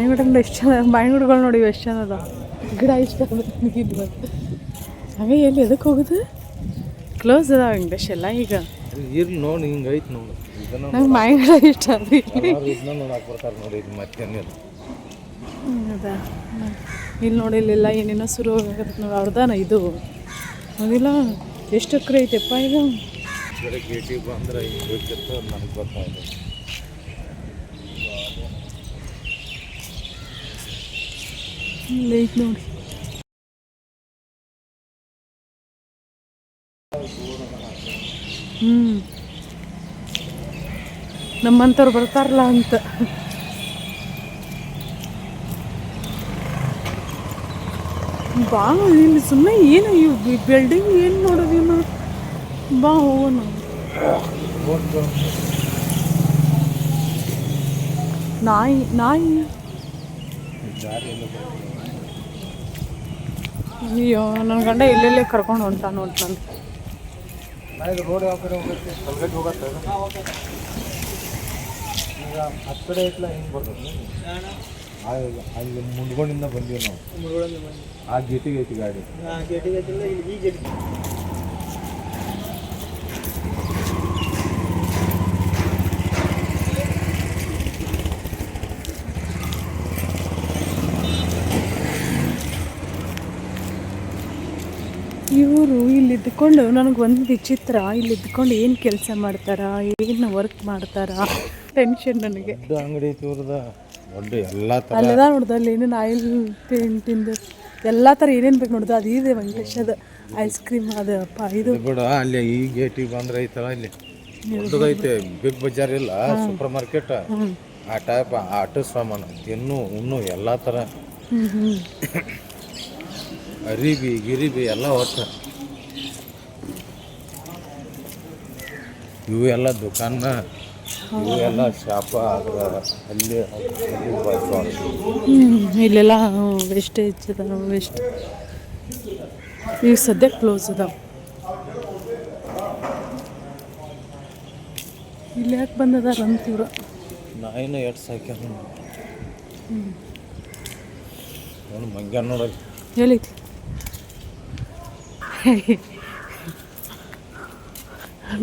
ಮಾವಿನಗಿಡ ಎಷ್ಟು ಚಂದ ಮಾವಿನಗಿಡಗಳು ನೋಡಿ ಎಷ್ಟು ಚೆಂದ ಅದ ಗಿಡ ಇಷ್ಟ ನನಗಿದು ಹಾಗೆ ಎಲ್ಲಿ ಎದಕ್ಕೆ ಹೋಗುದು? ಕ್ಲೋಸ್ ಅದ ವೆಂಕಟೇಶ್ ಎಲ್ಲ ಈಗ. ಇರ್ಲಿ ನೋಡಿ ಹಿಂಗೆ ಐತೆ ನೋಡು. ನಂಗೆ ಮಾವಿನಗಿಡ ಇಷ್ಟ ಆದ್ರೆ ನೋಡಿ ಅದ ಇಲ್ಲಿ ನೋಡಿ ಇಲ್ಲೆಲ್ಲ ಏನೇನೋ ಶುರು ಆಗತ್ತೆ ನೋಡಿ ಅವ್ರದಾನ ಇದು. ಅದಿಲ್ಲ ಎಷ್ಟು ಎಕರೆ ಐತೆಪ್ಪ ಇದು? ಈ ಗೇಟಿಗೆ ಬಂದ್ರೆ ನನಗೆ ಗೊತ್ತಾಯ್ತು. ಐತೆ ನೋಡಿ ಹ್ಞೂ ನಮ್ಮಂಥವ್ರು ಬರ್ತಾರಲ್ಲ ಅಂತ. ಬಾ ಇಲ್ಲಿ ಸುಮ್ಮನೆ ಏನು ಈ ಬಿಲ್ಡಿಂಗ್ ಏನು ನೋಡೋದೇನು ಬಾ ಹೋಗೋಣ. ನಾಯಿ ನಾಯಿ. ಅಯ್ಯೋ ನನ್ನ ಗಂಡ ಎಲ್ಲೆಲ್ಲೇ ಕರ್ಕೊಂಡು ಹೊಂಟ ನೋಡಿ ನಾನು. ರೋಡ್ ಯಾವ ಕಡೆ ಹೋಗುತ್ತೆ? ಕಲ್ಗಟ್ಟಿ ಹೋಗತ್ತೆ ಈಗ ಹತ್ತು ಕಡೆ ಐತ್ಲ ಹಿಂಗೆ ಬರ್ತದೆ? ಆ ಅಲ್ಲಿ ಮುಂಡ್ಕೊಂಡಿಂದ ಬಂದೀವಿ ನಾವು. ಆ ಗೇಟಿಗೆ ಐತಿ ಗಾಡಿ. ಈ ಇಲ್ಲಿ ಇದ್ಕೊಂಡು ನನಗೆ ಒಂದು ವಿಚಿತ್ರ. ಇಲ್ಲಿ ಇದ್ದುಕೊಂಡು ಏನು ಕೆಲಸ ಮಾಡ್ತಾರಾ? ಏನು ವರ್ಕ್ ಮಾಡ್ತಾರಾ? ಟೆನ್ಷನ್ ನನಗೆ. ಅಂಗಡಿ ದೂರದ ಇವ್ರದ ದೊಡ್ಡ ಎಲ್ಲ ತರ. ಅಲ್ಲದ ನೋಡ್ದು ಅಲ್ಲಿ ಏನೇನು ಆಯಿಲ್ ಪೇಂಟಿಂದು ಎಲ್ಲ ಥರ ಏನೇನು ಬೇಕು ನೋಡ್ದ ಅದು ಇದೆ ವೆಂಕಟೇಶ್ ಅದು ಐಸ್ ಕ್ರೀಮ್ ಅದಪ್ಪ ಇದು. ಇದು ಬಿಡ ಅಲ್ಲಿ ಈ ಗೇಟಿಗೆ ಬಂದ್ರೆ ಐತಲ್ಲ ಇಲ್ಲಿ. ದೊಡ್ಡದೈತೆ ಬಿಗ್ ಬಜಾರ್ ಇಲ್ಲ ಸೂಪರ್ ಮಾರ್ಕೆಟ್ ಆ ಟೈಪ್ ಆಟೋ ಸಾಮಾನು ತಿನ್ನು ಉಣ್ಣು ಎಲ್ಲ ಥರ ಅರಿಬಿ ಗಿರಿಬಿ ಎಲ್ಲ ಒಟ್ಟು. ಇವು ಎಲ್ಲ ದುಕಾನ ಇವು ಎಲ್ಲ ಶಾಪ ಅದ್ರ ಅಲ್ಲಿ. ಇಲ್ಲೆಲ್ಲ ವೇಸ್ಟೇಜ್ ಅದ ವೇಸ್ಟ್. ಈಗ ಸದ್ಯ ಕ್ಲೋಸ್ ಅದಾವ ಇಲ್ಲಿ ಯಾಕೆ ಬಂದದಾರ ಅಂತಿವ್ರು ನಾಯಿನ ಎಷ್ಟು ಸಾಕ್ಯಾರ ಹ್ಞೂ ಮಂಗ್ಯಾನ ನೋಡಲ್ಲಿ. ಹೇಳೈತಿ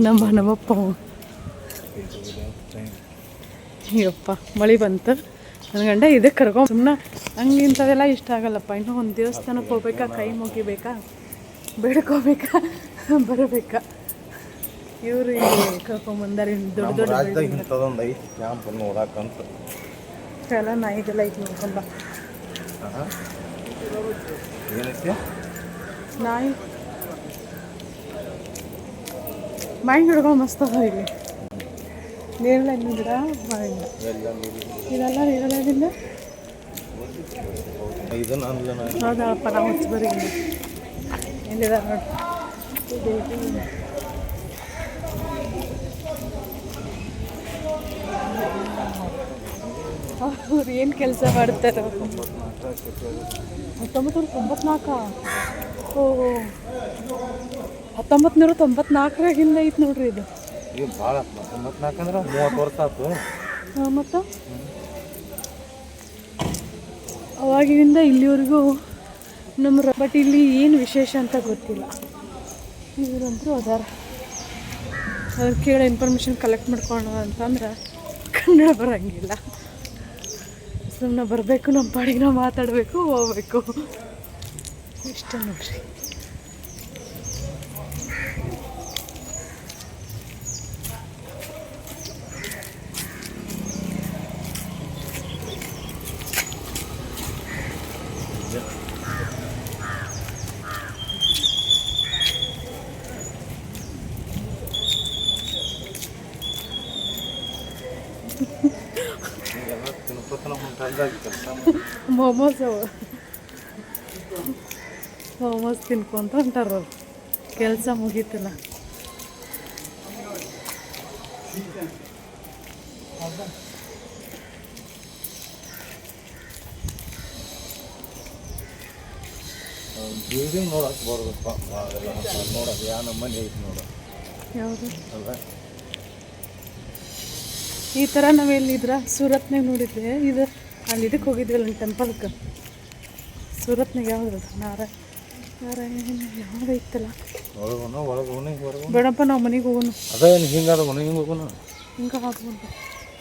ನಮ್ಮ ನಮ್ಮಪ್ಪ. ಅಯ್ಯಪ್ಪ ಮಳೆ ಬಂತು. ನನ್ನ ಗಂಡ ಇದಕ್ಕೆ ಕರ್ಕೊಂಡು ಸುಮ್ಮನೆ ಹಂಗೆ ಇಂಥವೆಲ್ಲ ಇಷ್ಟ ಆಗಲ್ಲಪ್ಪ. ಇನ್ನೂ ಒಂದು ದೇವಸ್ಥಾನಕ್ಕೆ ಹೋಗ್ಬೇಕಾ ಕೈ ಮುಗಿಬೇಕಾ ಬೇಡ್ಕೋಬೇಕಾ ಬರಬೇಕಾ? ಇವರು ಕರ್ಕೊಂಬಂದಾರೆ ದೊಡ್ಡ ದೊಡ್ಡ ಇಂಥದೊಂದು ಐತಿ ಕ್ಯಾಂಪ್ ನೋಡಕ್ಕಂತ ಎಲ್ಲ ನಾಯಿದೆಲ್ಲ ಐತಿ ನೋಡ್ಕೊಂಬ ಏನೈತಿ ನಾಯಿ. ಮಾವಿನ ಗಿಡಗಳು ಮಸ್ತ್ ಅದಾವ ಇಲ್ಲಿ. ನೇರಳೆ ಹಣ್ಣಿನ ಗಿಡ ಮಾವಿನ ಇದೆಲ್ಲ ನೀರಲ್ಲ ಹೌದಪ್ಪ ನಾವು ಹಚ್ಚಬರಿ ಎಲ್ಲಿದೆ ನೋಡಿ. ಅವ್ರು ಏನು ಕೆಲಸ ಮಾಡ್ತಾರೆ? ಹತ್ತೊಂಬತ್ತು ತೊಂಬತ್ನಾಲ್ಕ? ಓ ಹತ್ತೊಂಬತ್ತು ನೂರ ತೊಂಬತ್ನಾಲ್ಕರಾಗಿಂದ ಐತೆ ನೋಡ್ರಿ ಇದು. ಈಗ ಭಾಳ ತೊಂಬತ್ನಾಲ್ಕು ಅಂದ್ರೆ ಮೂವತ್ತು ವರ್ಷ ಆಯ್ತು ಮತ್ತು? ಅವಾಗಿನಿಂದ ಇಲ್ಲಿವರೆಗೂ ನಮ್ಮ ಬಟ್ ಇಲ್ಲಿ ಏನು ವಿಶೇಷ ಅಂತ ಗೊತ್ತಿಲ್ಲ. ಇವರಂತೂ ಅದಾರ. ಅದ್ರ ಕೇಳೋ ಇನ್ಫಾರ್ಮೇಷನ್ ಕಲೆಕ್ಟ್ ಮಾಡ್ಕೊಳೋ ಅಂತಂದ್ರೆ ಕನ್ನಡ ಬರೋಂಗಿಲ್ಲ. ಸುಮ್ಮನೆ ಬರಬೇಕು ನಮ್ಮ ಪಾಡಿಗೆ ನಾವು ಮಾತಾಡಬೇಕು ಹೋಗ್ಬೇಕು. ಇಷ್ಟ ನೋಡ್ರಿ ಎಲ್ಲ ತಿನ್ಕೋತ ನಮ್ಮ ಟೈಮ್ದಾಗ ಕೆಲಸ ಮೋಮೋಸ್ ಮೋಮೋಸ್ ತಿನ್ಕೊಂತ ಹೊಂಟಾರ ಅವ್ರು. ಕೆಲಸ ಮುಗೀತಲ್ಲ. ಬಿಲ್ಡಿಂಗ್ ನೋಡಕ್ ಬರ್ಬೇಕಪ್ಪ ಅದೆಲ್ಲ ನೋಡೋದು ಯಾವ ನಮ್ಮನೆ ಐತಿ ನೋಡ. ಯಾವುದು? ಈ ಥರ ನಾವೆಲ್ಲಿದ್ರ ಸೂರತ್ನಾಗ ನೋಡಿದ್ರೆ ಇದು ಅಲ್ಲಿ ಇದಕ್ಕೆ ಹೋಗಿದ್ವಲ್ಲ ಟೆಂಪಲ್ಗೆ ಸೂರತ್ನಾಗ ಯಾವ್ದು ನಾರಾಯಣ. ನಾರಾಯಣ ಯಾವ್ದು ಇತ್ತಲ್ಲ? ಒಳಗೋಣ ಒಳಗೋಣ ಹೊರಗೋಣ ಬೇಡಪ್ಪ ನಾವು ಮನೆಗೆ ಹೋಗೋಣ. ಅದೇ ಒಣ ಹಿಂಗೆ ಹೋಗೋಣ? ಹಿಂಗೆ ಹಾಕ್ಬೋದು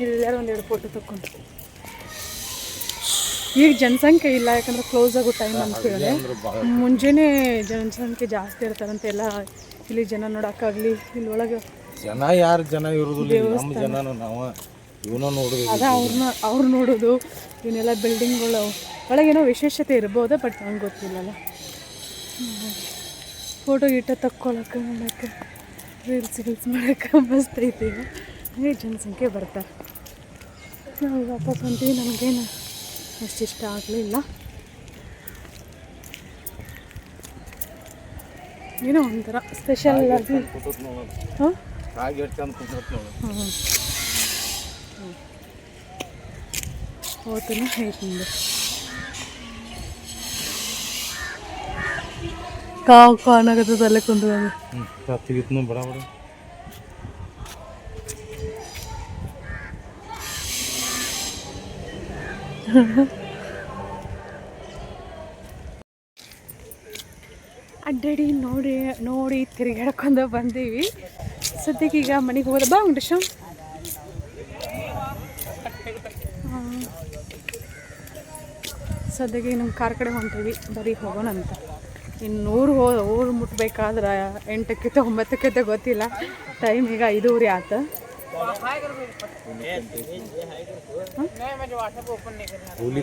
ಇಲ್ಲಾರು ಒಂದೆರಡು ಫೋಟೋ ತಕ್ಕೊಂಡು. ಈಗ ಜನಸಂಖ್ಯೆ ಇಲ್ಲ ಯಾಕಂದ್ರೆ ಕ್ಲೋಸ್ ಆಗೋ ಟೈಮ್ ಅಂತ ಹೇಳಿ. ಮುಂಜಾನೆ ಜನಸಂಖ್ಯೆ ಜಾಸ್ತಿ ಇರ್ತಾರಂತೆ ಎಲ್ಲ ಇಲ್ಲಿ ಜನ ನೋಡೋಕ್ಕಾಗಲಿ ಇಲ್ಲಿ ಒಳಗೆ ಜನ ಯಾರು ಜನ ಇರೋದಿಲ್ಲ ನಮ್ಮ ಜನನ ನಾವು. ಅದ ಅವ್ರನ್ನ ಅವ್ರು ನೋಡೋದು ಇವನ್ನೆಲ್ಲ ಬಿಲ್ಡಿಂಗ್ಗಳು ಒಳಗೇನೋ ವಿಶೇಷತೆ ಇರ್ಬೋದು ಬಟ್ ನಂಗೆ ಗೊತ್ತಿಲ್ಲಲ್ಲ. ಫೋಟೋ ಗೀಟ ತಕ್ಕೊಳಕ್ಕೆ ಮಾಡೋಕ್ಕೆ ರೀಲ್ಸ್ ಗೀಲ್ಸ್ ಮಾಡೋಕ್ಕೆ ಮಸ್ತ್ ಐತಿ ಈಗ. ಹಾಗೆ ಜನಸಂಖ್ಯೆ ಬರ್ತಾರೆ. ನಾವು ವಾಪಸ್ ಅಂತೀವಿ ನಮಗೇನು ಅಷ್ಟು ಇಷ್ಟ ಆಗಲಿಲ್ಲ. ಏನೋ ಒಂಥರ ಸ್ಪೆಷಲ್ ಆಗಿ ಹಾಂ? ಹಾಂ ಹೋತನ ಹೇಳ್ತಿಂದೆ ಕಾವು ಕಾಣಾಗತ್ತದ ಅಲ್ಲೇ ಕುಂದ್ರದ ಹ್ಞೂ ತೆಗಿತ್ನು ಬಡ ಬಡ ಅಡ್ಡಾಡಿ ನೋಡಿ ನೋಡಿ ತಿರುಗಾಡ್ಕೊಂಡು ಬಂದೀವಿ ಸದ್ಯಕ್ಕೆ ಈಗ ಮನೆಗೆ ಹೋಗೋದ ಬಾ ವೆಂಕಟೇಶ ಸದ್ಯಕ್ಕೆ ನಮ್ಮ ಕಾರ್ ಕಡೆ ಹೊಂಟೀವಿ ಬರೀ ಹೋಗೋಣ ಅಂತ ಇನ್ನು ಊರು ಹೋ ಊರು ಮುಟ್ಬೇಕಾದ್ರೆ ಎಂಟಕ್ಕಿಂತ ಒಂಬತ್ತಕ್ಕಿಂತ ಗೊತ್ತಿಲ್ಲ ಟೈಮ್ ಈಗ ಐದೂವರೆ ಆತು ಹುಲಿ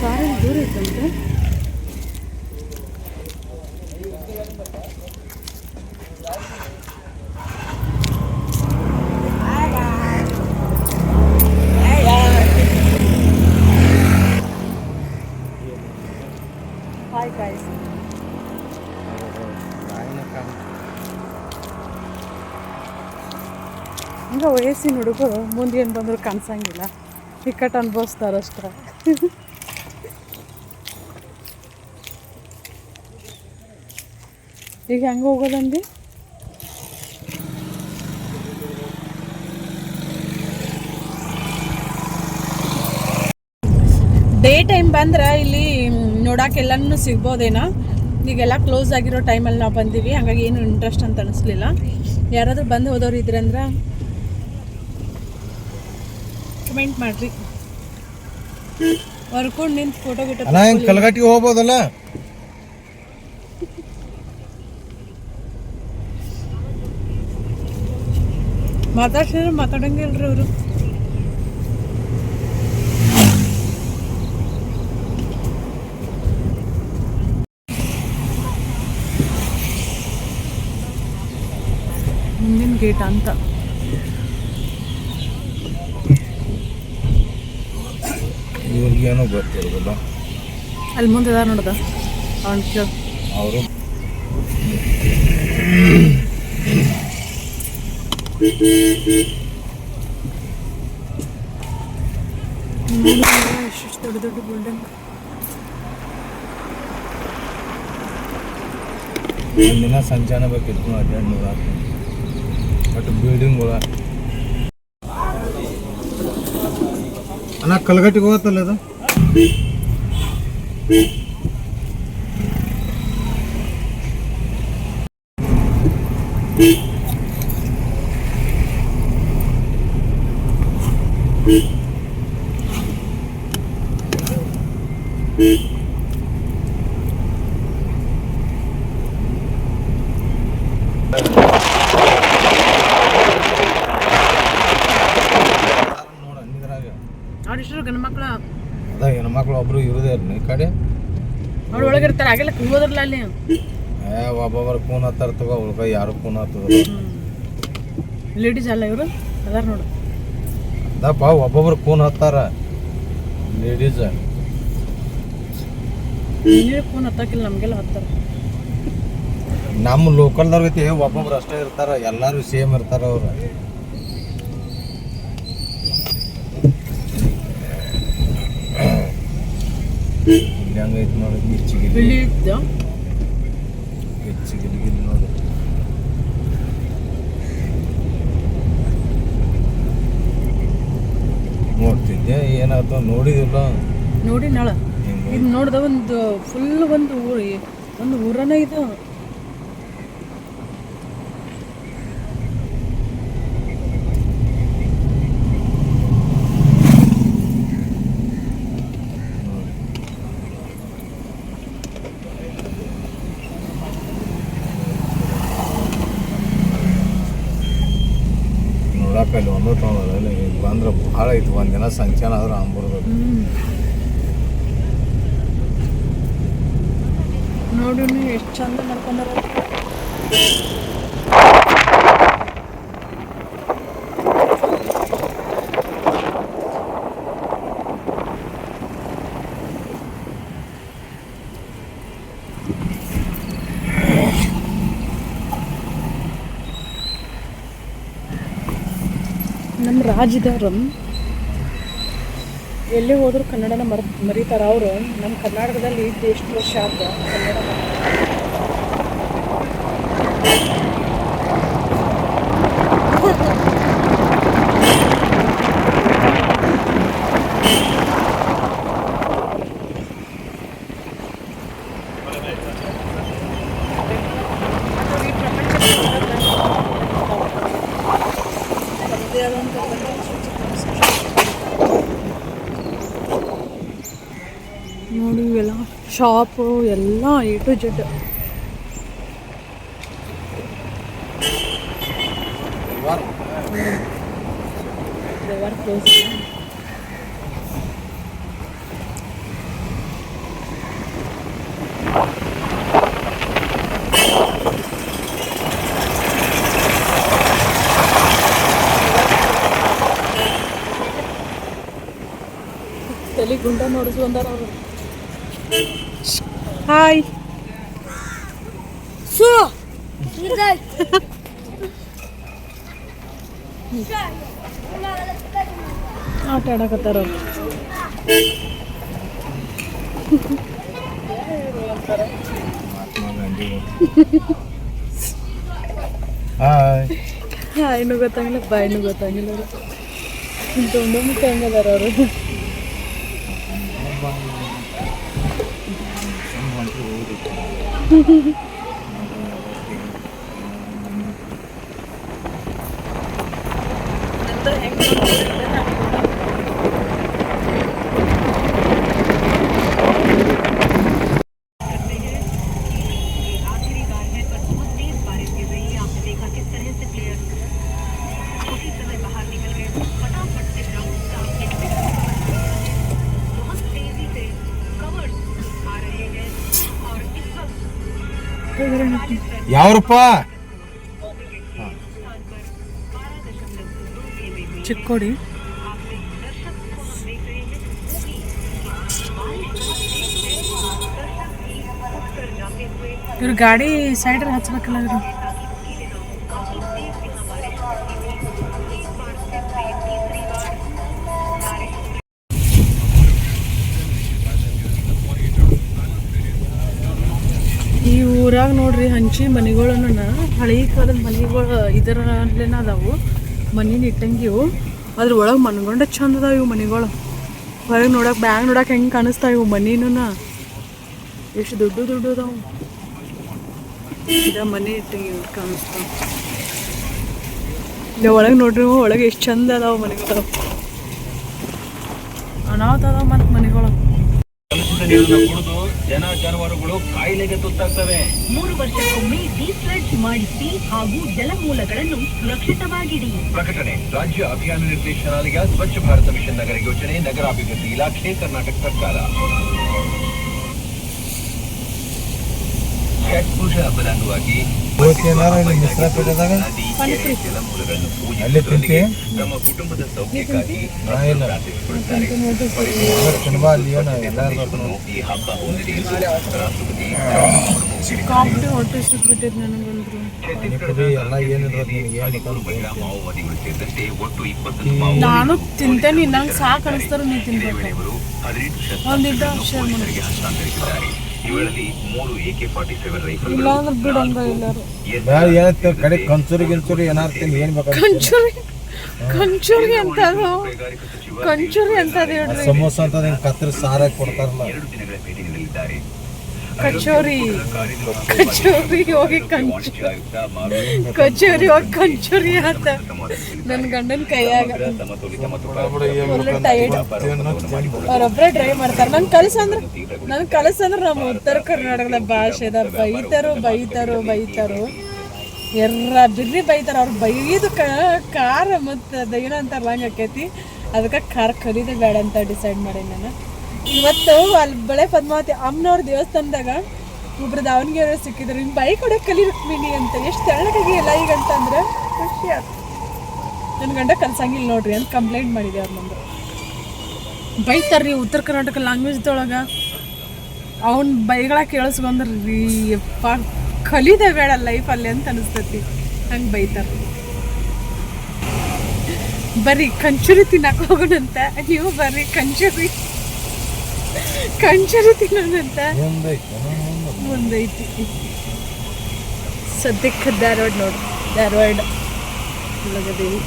காரம் தூரம் சொல்கிறேன் ವಯಸ್ಸಿನ ಹುಡುಗರು ಮುಂದೇನು ಬಂದರೂ ಕಾಣಿಸಂಗಿಲ್ಲ. ಟಿಕೆಟ್ ಅನ್ಭವಿಸ್ತಾರಷ್ಟೇ. ಈಗ ಹೆಂಗೆ ಹೋಗೋದಂದು ಡೇ ಟೈಮ್ ಬಂದ್ರೆ ಇಲ್ಲಿ ನೋಡಕ್ಕೆ ಎಲ್ಲನೂ ಸಿಗ್ಬೋದೇನೋ. ಈಗೆಲ್ಲ ಕ್ಲೋಸ್ ಆಗಿರೋ ಟೈಮಲ್ಲಿ ನಾವು ಬಂದೀವಿ. ಹಾಗಾಗಿ ಏನು ಇಂಟ್ರೆಸ್ಟ್ ಅಂತ ಅನಿಸ್ಲಿಲ್ಲ. ಯಾರಾದರೂ ಬಂದು ಹೋದವ್ರು ಇದ್ರಂದ್ರೆ ಕಮೆಂಟ್ ಮಾಡ್ರಿ. ಹೊರ್ಕೊಂಡು ನಿಂತು ಫೋಟೋ ಗಿಟೋ ಅಣ್ಣ ಹಿಂಗೆ ಕಲ್ಗಟ್ಟಿಗೆ ಹೋಗ್ಬೋದಲ್ಲ? ಮಾತಾಡ್ಸಿದ್ರೆ ಮಾತಾಡಂಗಿಲ್ರಿ ಅವರು. ಮುಂದಿನ ಗೇಟ್ ಅಂತ. ಇವ್ರಿಗೇನೋ ಗೊತ್ತಿರೋದಿಲ್ಲ ಅಲ್ಲಿ ಮುಂದೆ ಅದ ನೋಡ್ದ ಅವ್ನು ಕೇಳ ಅವರು ಎಷ್ಟು ದೊಡ್ಡ ದೊಡ್ಡ ಬಿಲ್ಡಿಂಗ್ ಒಂದಿನ ಸಂಚಾನ ಬೇಕಿತ್ತು ಅಡ್ಡಾಡಿ ನೋಡಕ್ಕೆ ಬಟ್ ಬಿಲ್ಡಿಂಗ್ಗಳ ಅಣ್ಣ ಕಲ್ಗಟ್ಟಿಗೆ ಹೋಗತ್ತಲ್ಲ ಅದು? ಆಗಿಲ್ಲ ಕೂಗೋದ್ರಲ್ಲ ಅಲ್ಲಿ ಏ ಒಬ್ಬೊಬ್ರು ಕೂನ್ ಹತ್ತಾರ ತಗೋ ಉಳ್ಕ ಯಾರು ಫೋನ್ ಹತ್ತದ ಲೇಡೀಸ್ ಅಲ್ಲ ಇವರು? ಅದಾರ ನೋಡು. ಅದಪ್ಪ ಒಬ್ಬೊಬ್ಬರು ಫೋನ್ ಹತ್ತಾರ. ಲೇಡೀಸ್ ನೀರು ಫೋನ್ ಹತ್ತಾಕಿಲ್ಲ ನಮಗೆಲ್ಲ ಹತ್ತಾರ. ನಮ್ಮ ಲೋಕಲ್ದವ್ರ ಐತಿ ಒಬ್ಬೊಬ್ರು ಅಷ್ಟೇ ಇರ್ತಾರ ಎಲ್ಲರೂ ಸೇಮ್ ಇರ್ತಾರ ಅವ್ರು. ಇಲ್ಲಿ ಹಂಗೈತಿ ನೋಡಿ ಹೆಚ್ಚಿಗೆ ಇದ್ದು ಗಿಚ್ಚಿಗಿಲಿ ನೋಡಿ. ನೋಡ್ತಿದ್ದೆ ಏನಾಯ್ತು? ನೋಡಿದಿಲ್ಲ. ನೋಡಿ ನಾಳೆ. ಇದು ನೋಡ್ದ ಒಂದು ಫುಲ್ ಒಂದು ಊರಿ ಒಂದು ಊರನೇ ಇದು. ನೋಡಕ್ಕೆ ಒಂದು ತೊಗೊಂಡ್ರೆ ಬಂದ್ರೆ ಭಾಳ ಐತಿ. ಒಂದಿನ ಸಂಚಾನ ಆದ್ರೆ ಅಂಬರ್ದು ನೋಡಿ ಎಷ್ಟು ಚಂದ ಮಾಡ್ಕೊಂಡಾರ ಎಲ್ಲೇ ಎಲ್ಲಿ ಹೋದ್ರು ಕನ್ನಡನ ಮರ್ ಮರೀತಾರ ಅವರು. ನಮ್ಮ ಕರ್ನಾಟಕದಲ್ಲಿ ಇದ್ದು ಎಷ್ಟು ವರ್ಷ ಆದ ಕನ್ನಡ ಶಾಪು ಎಲ್ಲ ಎ ಟು ಜೆಡ್ ದೇವರ ಕ್ಲೋಸ್ ತಲೆ ಗುಂಡ ನೋಡಿಸು ಅಂದಾರ ಅವರು ಹಾಯ್ ಆಟ ಆಡಕತ್ತಾರ ಅವ್ರು ಮಹಾತ್ಮ ಗಾಂಧಿ ಹಾಯ್ ಹಾಯ್ನು ಗೊತ್ತಾಗಿಲ್ಲ ಬಾಯ್ನು ಗೊತ್ತಾಗಿಲ್ಲ ಅವರು ತೊಂಡು ಮುಟ್ಟ ಹೆಂಗದಾರ ಅವರು Nanti ಯಾವ್ರಪ್ಪ? ಚಿಕ್ಕೋಡಿ. ಇವ್ರ ಗಾಡಿ ಸೈಡ್ ಹಚ್ಬೇಕಲ್ಲ ಇವ್ರು. ಊರಾಗ ನೋಡ್ರಿ, ಹಂಚಿ ಮನೆಗಳನ್ನ ಹಳೆ ಕಾಲದ ಮನೆಗಳು ಇದರಲ್ಲೇನ ಅದಾವು, ಮನಿನ ಇಟ್ಟಂಗಿವು. ಅದ್ರ ಒಳಗೆ ಮನ್ಗೊಂಡ ಚಂದ ಅದಾವ ಇವು ಮನೆಗಳು. ಹೊರಗೆ ನೋಡಕ್ಕೆ ಬ್ಯಾಂಗ್ ನೋಡಕ್ಕೆ ಹೆಂಗೆ ಕಾಣಿಸ್ತಾವ ಇವು ಮನೇನ ಎಷ್ಟು ದೊಡ್ಡ ದೊಡ್ಡ ಅದಾವು. ಇದ ಮನೆ ಇಟ್ಟಂಗಿ ಕಾಣಿಸ್ತಾವ. ಇಲ್ಲ ಒಳಗೆ ನೋಡ್ರಿ ಒಳಗೆ ಎಷ್ಟು ಚಂದ ಅದಾವ ಮನೆಗಳು. ಅನಾಥ ಅದಾವ ಮತ್ತು ಮನೆಗಳು. ಜನ ಜಾನುವಾರುಗಳು ಕಾಯಿಲೆಗೆ ತುತ್ತಾಗ್ತವೆ. ಮೂರು ವರ್ಷಕ್ಕೊಮ್ಮೆ ರಿಸರ್ಚ್ ಮಾಡಿಸಿ ಹಾಗೂ ಜಲಮೂಲಗಳನ್ನು ಸುರಕ್ಷಿತವಾಗಿಡಿ. ಪ್ರಕಟಣೆ ರಾಜ್ಯ ಅಭಿಯಾನ ನಿರ್ದೇಶನಾಲಯ ಸ್ವಚ್ಛ ಭಾರತ ಮಿಷನ್ ನಗರ ಯೋಜನೆ ನಗರಾಭಿವೃದ್ಧಿ ಇಲಾಖೆ ಕರ್ನಾಟಕ ಸರ್ಕಾರ. ಛಟ್ ಪೂಜಾ ಹಬ್ಬದ ಅಂಗವಾಗಿ ನದಿ ಜಲಮೂಲಗಳನ್ನು ಅಲ್ಲಿ ತಿಂತಿ ಪೂಜಿಸುವುದರೊಂದಿಗೆ ತಮ್ಮ ಕುಟುಂಬದ ಸೌಖ್ಯಕ್ಕಾಗಿ ಪ್ರಾರ್ಥಿಸಿಕೊಳ್ಳುತ್ತಾರೆ. ಈ ಹಬ್ಬ ಹೊಂದಿದೆ ಎಂದು ರಾಷ್ಟ್ರಪತಿ ಮಹಿಳಾ ಮಾವೋವಾದಿಗಳು ಸೇರಿದಂತೆ ಒಟ್ಟು ಇಪ್ಪತ್ತೊಂದು ನಾನು ತಿಂತೇನೆ ನಂಗೆ ಸಾಕು ಅನಿಸ್ತಾರೆ ನೀವು ತಿನ್ಬೇಕು. ಹದಿನೆಂಟು ಶೇರ್ ಮಾಡಿ ಹಸ್ತಾಂತರಿಸಿದ್ದಾರೆ. ಇವುಗಳಲ್ಲಿ ಮೂರು ಎಕೆ ಫಾರ್ಟಿ ಸೆವೆನ್ ಏನೈತೆ ಕಡೆ ಕಂಚೂರಿ ಗಿಂಚೂರಿ ಏನಾರು ತಿನ್ ಏನು ಬೇಕು ಕಂಚೂರಿ ಸಮೋಸ ಅಂತ ಹಿಂಗೆ ಕತ್ತರಿ ಸಾರಾಗಿ ಕೊಡ್ತಾರಲ್ಲ. ಎರಡು ದಿನಗಳ ಭೇಟಿ ನೀಡಲಿದ್ದಾರೆ. ಕಚೋರಿ. ಕಚೋರಿ ಹೋಗಿ ಕಚೋರಿ ಹೋಗಿ ಕಂಚೋರಿ ಅಂತ ನನ್ನ ಗಂಡನ ಕೈಯಾಗ. ಸಮತೋಲಿತ ಡ್ರೈವ್ ಮಾಡ್ತಾರೆ. ನನ್ ಕಲಸಂದ್ರ ನನ್ ಕಲಸಂದ್ರ ನಮ್ಮ ಉತ್ತರ ಕರ್ನಾಟಕದ ಭಾಷೆದ ಬೈತರು ಬೈತರು ಬೈತರು. ಎಲ್ಲ ಬಿರ್ರಿ ಬೈತಾರ. ಅವ್ರು ಬೈದು ಕ ಖಾರ ಮತ್ತು ಅದು ಅಂತ ಹಂಗೆ ಆಕೈತಿ. ಅದಕ್ಕೆ ಖಾರ ಖರೀದಿ ಬೇಡ ಅಂತ ಡಿಸೈಡ್ ಮಾಡೀನಿ ನಾನು. ಇವತ್ತು ಅಲ್ಲಿ ಬಳೆ ಪದ್ಮಾವತಿ ಅಮ್ಮನವ್ರ ದೇವಸ್ಥಾನದಾಗ ಒಬ್ರು ದಾವಣಗೆರೆ ಸಿಕ್ಕಿದ್ರು. ನಿಮ್ಮ ಬೈಕ್ ಕೂಡ ಕಲಿ ರುಕ್ಮಿಣಿ ಅಂತ. ಎಷ್ಟು ತೆಳ್ಳಗಾಗಿ ಎಲ್ಲ ಈಗ ಅಂತಂದ್ರೆ ಖುಷಿ ಆಯ್ತು. ನನ್ನ ಗಂಡ ಕಲ್ಸಂಗಿಲ್ಲ ನೋಡ್ರಿ ಅಂತ ಕಂಪ್ಲೇಂಟ್ ಮಾಡಿದೆ ಅವ್ರು ನಂದು ರೀ ಉತ್ತರ ಕರ್ನಾಟಕ ಲ್ಯಾಂಗ್ವೇಜ್ದೊಳಗೆ ಅವ್ನ ಬೈಗಳ ಕೇಳಿಸ್ಕೊಂಡ್ರಿ, ಯಪ್ಪ, ಕಲಿದೆ ಬೇಡ ಅಲ್ಲಿ ಅಂತ ಅನಿಸ್ತೈತಿ. ಹಂಗೆ ಬೈತಾರ. ಬರ್ರಿ ಕಂಚೂರಿ ತಿನ್ನಕ್ಕೆ ಹೋಗೋಣಂತ. ನೀವು ಬರ್ರಿ ಕಂಚೂರಿ ಕಂಚೂರಿ ತಿನ್ನೋದಂತ? ಮುಂದೈತೆ ಸದ್ಯಕ್ಕೆ ಧಾರವಾಡ ನೋಡಿ. ಧಾರವಾಡ ಲಗದೇವಿ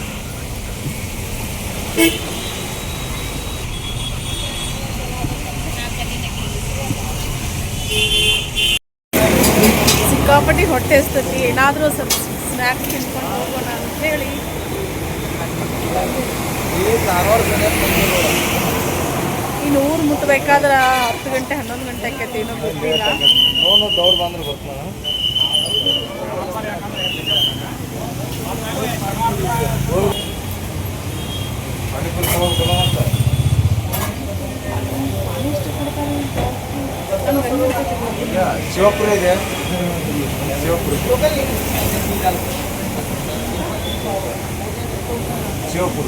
ಸಿಕ್ಕಾಪಟ್ಟಿ ಹೊಟ್ಟೆ ಹಸ್ತತಿ. ಏನಾದರೂ ಸ್ವಲ್ಪ ಸ್ನ್ಯಾಕ್ ತಿನ್ಕೊಂಡು ಹೋಗೋಣ ಅಂತೇಳಿ ಇನ್ನು ಊರು ಮುಟ್ಟಬೇಕಾದ್ರೆ ಹತ್ತು ಗಂಟೆ ಹನ್ನೊಂದು ಗಂಟೆ ಆಕೈತಿ ಏನೋ ಗೊತ್ತಿಲ್ಲ ಶಿವಪುರ ಇದೆ. ಶಿವಪುರ. ಶಿವಪುರ.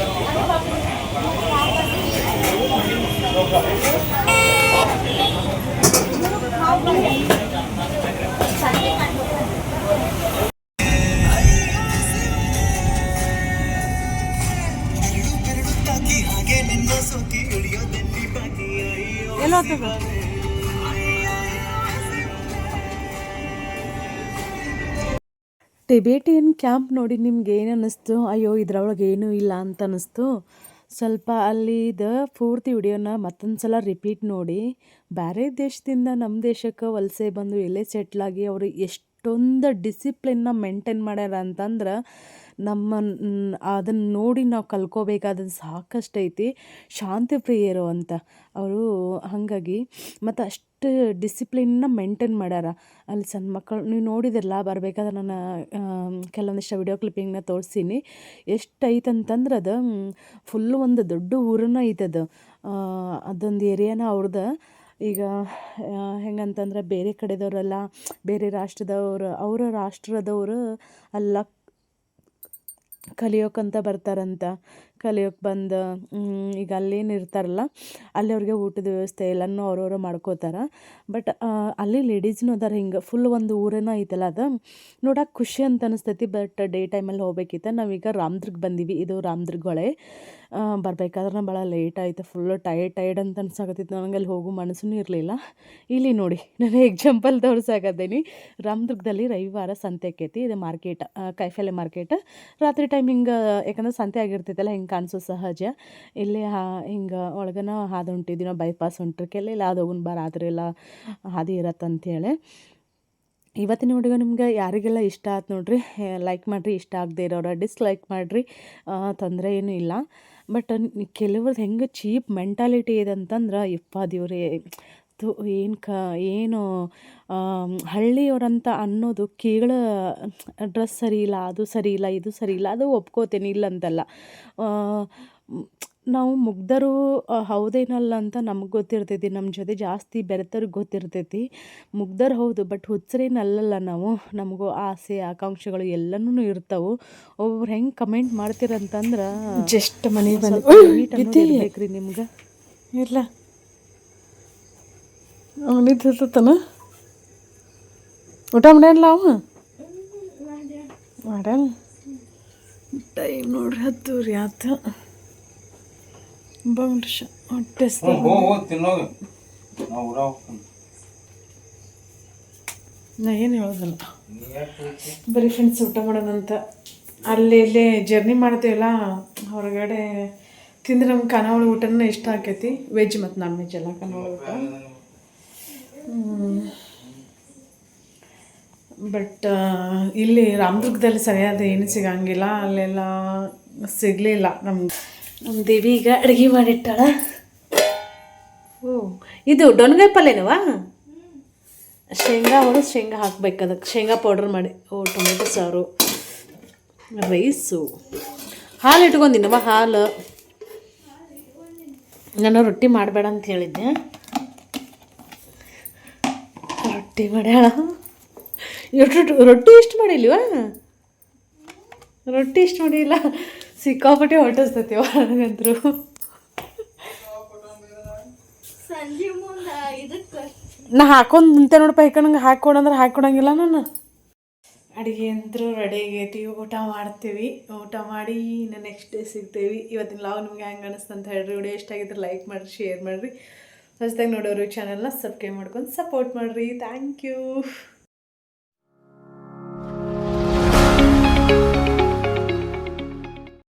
ಟಿಬೇಟಿಯನ್ ಕ್ಯಾಂಪ್ ನೋಡಿ ನಿಮ್ಗೆ ಏನು ಅನ್ನಿಸ್ತು ಅಯ್ಯೋ ಇದ್ರೊಳಗೆ ಏನೂ ಇಲ್ಲ ಅಂತ ಅನ್ನಿಸ್ತು ಸ್ವಲ್ಪ ಅಲ್ಲಿದ ಪೂರ್ತಿ ವಿಡಿಯೋನ ಮತ್ತೊಂದು ಸಲ ರಿಪೀಟ್ ನೋಡಿ. ಬೇರೆ ದೇಶದಿಂದ ನಮ್ಮ ದೇಶಕ್ಕೆ ವಲಸೆ ಬಂದು ಎಲ್ಲೇ ಸೆಟ್ಲಾಗಿ ಅವರು ಎಷ್ಟೊಂದು ಡಿಸಿಪ್ಲಿನ್ನ ಮೇಂಟೈನ್ ಮಾಡ್ಯಾರ ಅಂತಂದ್ರೆ ನಮ್ಮ ಅದನ್ನು ನೋಡಿ ನಾವು ಕಲ್ಕೋಬೇಕಾದ ಸಾಕಷ್ಟು ಐತಿ ಶಾಂತಿ ಪ್ರಿಯರು ಅಂತ. ಅವರು ಹಾಗಾಗಿ ಮತ್ತು ಅಷ್ಟು ಡಿಸಿಪ್ಲಿನ್ನ ಮೇಂಟೈನ್ ಮಾಡ್ಯಾರ ಅಲ್ಲಿ ಸಣ್ಣ ಮಕ್ಕಳು, ನೀವು ನೋಡಿದಿರಲ್ಲ ಬರಬೇಕಾದ್ರೆ ನಾನು ಕೆಲವೊಂದಿಷ್ಟು ವಿಡಿಯೋ ಕ್ಲಿಪ್ಪಿಂಗ್ನ ತೋರಿಸ್ತೀನಿ ಎಷ್ಟು ಐತಂತಂದ್ರೆ ಅದು ಫುಲ್ಲು ಒಂದು ದೊಡ್ಡ ಊರನ್ನ ಐತದು ಅದೊಂದು ಏರಿಯಾನ ಅವ್ರದ್ದು ಈಗ ಹೆಂಗಂತಂದ್ರೆ ಬೇರೆ ಕಡೆದವರೆಲ್ಲ, ಬೇರೆ ರಾಷ್ಟ್ರದವರು, ಅವರ ರಾಷ್ಟ್ರದವರು ಅಲ್ಲ, ಕಲಿಯೋಕಂತ ಬರ್ತಾರಂತ. ಕಲಿಯೋಕೆ ಬಂದು ಈಗ ಅಲ್ಲೇನು ಇರ್ತಾರಲ್ಲ, ಅಲ್ಲಿ ಅವ್ರಿಗೆ ಊಟದ ವ್ಯವಸ್ಥೆ ಎಲ್ಲನೂ ಅವ್ರವ್ರು ಮಾಡ್ಕೋತಾರೆ. ಬಟ್ ಅಲ್ಲಿ ಲೇಡೀಸ್ನೂ ಅದಾರ, ಹಿಂಗೆ ಫುಲ್ ಒಂದು ಊರೇನೋ ಐತಲ್ಲ ಅದು. ನೋಡೋಕೆ ಖುಷಿ ಅಂತ ಅನಿಸ್ತೈತಿ ಬಟ್ ಡೇ ಟೈಮಲ್ಲಿ ಹೋಗ್ಬೇಕಿತ್ತು. ನಾವೀಗ ರಾಮದುರ್ಗ ಬಂದೀವಿ, ಇದು ರಾಮದುರ್ಗ ಹೊಳೆ ಬರ್ಬೇಕಾದ್ರೆ ಭಾಳ ಲೇಟ್ ಆಯಿತು ಫುಲ್ಲು ಟೈರ್ಡ್ ಟೈರ್ಡ್ ಅಂತ ಅನ್ಸಾಕತ್ತಿತ್ತು. ನನಗೆ ಅಲ್ಲಿ ಹೋಗೋ ಮನಸ್ಸೂ ಇರಲಿಲ್ಲ. ಇಲ್ಲಿ ನೋಡಿ, ನಾನು ಎಕ್ಸಾಂಪಲ್ ತೋರ್ಸಾಕತ್ತೀನಿ. ರಾಮದುರ್ಗದಲ್ಲಿ ರವಿವಾರ ಸಂತೆ ಆಕೈತಿ, ಇದು ಮಾರ್ಕೆಟ್ ಕಾಯಿಪಲ್ಲೆ ಮಾರ್ಕೆಟ್ ರಾತ್ರಿ ಟೈಮ್ ಹಿಂಗೆ, ಯಾಕಂದ್ರೆ ಸಂತೆ ಆಗಿರ್ತೈತಲ್ಲ, ಹಿಂಗೆ ಕಾಣಿಸೋ ಸಹಜ. ಇಲ್ಲಿ ಹಾ, ಹಿಂಗೆ ಒಳಗನ ಹಾದು ಹೊಂಟಿದ್ವಿ ನಾವು ಬೈಪಾಸ್ ಹೊಂಟ್ರಕ್ಕೆಲ್ಲ ಇಲ್ಲ, ಅದು ಹೋಗೋಣ ಬಾರ ಆದ್ರೆ ಇಲ್ಲ ಹಾದಿ ಇರತ್ತೆ ಅಂಥೇಳಿ ಇವತ್ತಿನ ಹುಡುಗ ನಿಮ್ಗೆ ಯಾರಿಗೆಲ್ಲ ಇಷ್ಟ ಆಯ್ತು ನೋಡ್ರಿ? ಲೈಕ್ ಮಾಡಿರಿ, ಇಷ್ಟ ಆಗದೆ ಇರೋರ. ಡಿಸ್ಲೈಕ್ ಮಾಡಿರಿ ತೊಂದರೆ ಏನೂ ಇಲ್ಲ. ಬಟ್ ಕೆಲವ್ರದ್ದು ಹೆಂಗೆ ಚೀಪ್ ಮೆಂಟಾಲಿಟಿ ಇದೆ ಅಂತಂದ್ರೆ ಇಪ್ಪ ದೇವ್ರೇ ತು ಏನು ಕ ಏನು ಹಳ್ಳಿಯವರಂತ ಅನ್ನೋದು ಕೇಳ ಡ್ರೆಸ್ ಸರಿ ಇಲ್ಲ ಅದು ಸರಿ ಇಲ್ಲ ಇದು ಸರಿ ಇಲ್ಲ ಅದು ಒಪ್ಕೋತೀನಿ ಇಲ್ಲಂತಲ್ಲ. ನಾವು ಮುಗ್ಧರು ಹೌದೇನಲ್ಲ ಅಂತ ನಮಗೆ ಗೊತ್ತಿರ್ತೈತಿ ನಮ್ಮ ಜೊತೆ ಜಾಸ್ತಿ ಬೆರೆತವ್ರಿಗೆ ಗೊತ್ತಿರ್ತೈತಿ. ಮುಗ್ಧರು ಹೌದು ಬಟ್ ಹುಚ್ಚರೇನಲ್ಲಲ್ಲ ನಾವು. ನಮಗೂ ಆಸೆ ಆಕಾಂಕ್ಷೆಗಳು ಎಲ್ಲನೂ ಇರ್ತಾವೆ. ಒಬ್ಬೊಬ್ರು ಹೆಂಗೆ ಕಮೆಂಟ್ ಮಾಡ್ತೀರಂತಂದ್ರೆ ಜಸ್ಟ್ ಮನೆ ಬೇಕ್ರಿ ನಿಮ್ಗೆ. ಇಲ್ಲ ಅವನಿದ್ದತನ ಊಟ ಮಾಡ್ಯಾನಲ್ಲ ಅವ? ಮಾಡ್ಯಾನ. ಟೈಮ್ ನೋಡ್ರಿ ಹತ್ತೂರಿ ಆತ. ಬಂದ್ರಿ ಹೊಟ್ಟೆ ನಾ ಏನು ಹೇಳೋದಲ್ಲ. ಬರೀ ಫ್ರೆಂಡ್ಸ್ ಊಟ ಮಾಡೋಣಂತ. ಅಲ್ಲಿ ಇಲ್ಲಿ ಜರ್ನಿ ಮಾಡ್ತೀವಲ್ಲ ಹೊರಗಡೆ ತಿಂದ್ರೆ ನಮ್ಗೆ ಖಾನಾವಳಿ ಊಟನೇ ಇಷ್ಟ ಆಕೈತಿ. ವೆಜ್ ಮತ್ತು ನಾನ್ ವೆಜ್ ಎಲ್ಲ ಕನಾವಳಿ ಊಟ. ಬಟ್ ಇಲ್ಲಿ ರಾಮದುರ್ಗದಲ್ಲಿ ಸರಿಯಾದ ಏನು ಸಿಗಂಗಿಲ್ಲ ಅಲ್ಲೆಲ್ಲ ಸಿಗಲಿಲ್ಲ ನಮ್ಗೆ. ನಮ್ಮ ದೇವಿ ಈಗ ಅಡುಗೆ ಮಾಡಿಟ್ಟಾಳ. ಓ ಇದು ಡೊನ್ಗಾಯಿ ಪಲ್ಯನವಾ? ಶೇಂಗಾ ಹೊಡೆದು ಶೇಂಗಾ ಹಾಕ್ಬೇಕು ಅದಕ್ಕೆ ಶೇಂಗಾ ಪೌಡ್ರ್ ಮಾಡಿ. ಓ ಟೊಮೆಟೊ ಸಾರು ರೈಸು ಹಾಲು ಇಟ್ಕೊಂಡಿನವ? ಹಾಲು. ನಾನು ರೊಟ್ಟಿ ಮಾಡಬೇಡ ಅಂತ ಹೇಳಿದ್ದೆ. ರೊಟ್ಟಿ ಮಾಡ್ಯಾಳ? ಎಷ್ಟು ರೊಟ್ಟಿ ಇಷ್ಟು ಮಾಡಿಲ್ವಾ? ರೊಟ್ಟಿ ಇಷ್ಟು ಮಾಡಿಲ್ಲ. ಸಿಕ್ಕಾಪಟ್ಟೆ ಹೊಟ್ಟಿಸ್ತತಿ ನನಗಂತರೂ ನಾ ಹಾಕೊಂಡು ನಿಂತೆ ನೋಡಪ್ಪ ನಂಗೆ ಹಾಕೊಡಂದ್ರೆ ಹಾಕೊಡಂಗಿಲ್ಲ ನಾನು. ಅಡುಗೆ ಅಂದರು ರೆಡಿ ಆಗೈತಿ. ಊಟ ಮಾಡ್ತೀವಿ. ಊಟ ಮಾಡಿ ಇನ್ನು ನೆಕ್ಸ್ಟ್ ಡೇ ಸಿಗ್ತೀವಿ. ಇವತ್ತಿನ ಲಾವ್ ನಿಮ್ಗೆ ಹೆಂಗೆ ಅನಿಸ್ತು ಅಂತ ಹೇಳ್ರಿ. ವಿಡಿಯೋ ಇಷ್ಟ ಆಗಿದ್ರೆ ಲೈಕ್ ಮಾಡಿರಿ ಶೇರ್ ಮಾಡಿರಿ. ಹೊಸದಾಗಿ ನೋಡೋರು ಚಾನಲ್ನ ಸಬ್ಸ್ಕ್ರೈಬ್ ಮಾಡ್ಕೊಂಡು ಸಪೋರ್ಟ್ ಮಾಡಿರಿ. Thank you